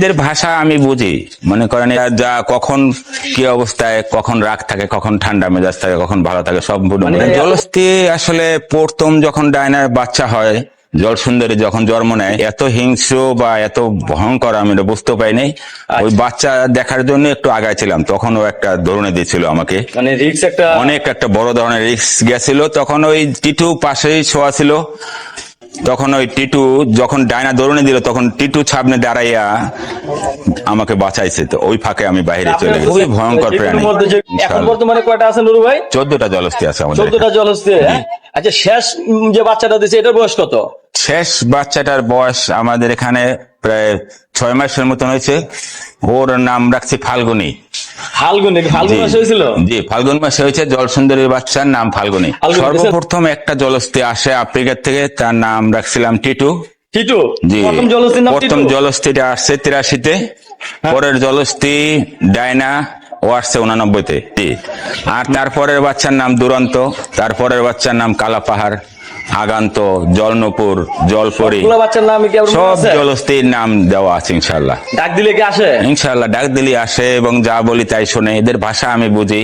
এদের ভাষা আমি বুঝি। মনে করেন এরা যা কখন কি অবস্থায় কখন রাগ থাকে কখন ঠান্ডা মেজাজ থাকে কখন ভালো থাকে সব বুঝি। মানে জলস্থি আসলে প্রথম যখন ডায়নার বাচ্চা হয় জল সুন্দরী যখন জন্ম নেয় এত হিংস্র বা এত ভয়ঙ্কর আমি এটা বুঝতে পাইনি ওই বাচ্চা দেখার জন্য একটু আগায় ছিলাম তখন ও একটা দৌড়নে দিয়েছিল আমাকে। মানে রিক্স একটা অনেক একটা বড় ধরনের রিস্ক গেছিল তখন ওই টিটু পাশেই শোয়া ছিল। তখন ওই টিটু যখন ডায়না দৌড়নে দিল তখন টিটু সামনে দাঁড়াইয়া আমাকে বাঁচাইছে। তো ওই ফাঁকে আমি বাইরে চলে গেছি। খুবই ভয়ঙ্কর প্রাণী। এখন বর্তমানে কয়টা আছে নুরু ভাই? চোদ্দটা জলস্থি আছে আমাদের চোদ্দটা জলস্থি হ্যাঁ? আচ্ছা শেষ যে বাচ্চাটা দিচ্ছে এটার বয়স কত? শেষ বাচ্চাটার বয়স আমাদের এখানে প্রায় ছয় মাসের মতন হয়েছে। ওর নাম রাখছি ফাল্গুনি। ফাল্গুন ফাল্গুন মাসে হয়েছিল? জি ফাল্গুন মাসে হয়েছে জল সুন্দরীর বাচ্চার নাম ফাল্গুনি সর্বপ্রথম একটা জলস্থি আসে আফ্রিকার থেকে তার নাম রাখছিলাম টিটু। টিটু? জি। প্রথম জলস্থির নাম প্রথম হ্যাঁ। জলস্থিটা আসছে তিরাশিতে পরের জলস্থি ডায়না ও আসছে উনানব্বইতে। আর তারপরের বাচ্চার নাম দুরন্ত তারপরের বাচ্চার নাম কালা পাহাড় আগান্ত জলনপুর জলপরি। সব জলস্থির নাম দেওয়া আছে ইনশাল্লাহ ডাক দিলে কি আসে? ইনশাল্লাহ ডাক দিলে আসে এবং যা বলি তাই শোনে। এদের ভাষা আমি বুঝি।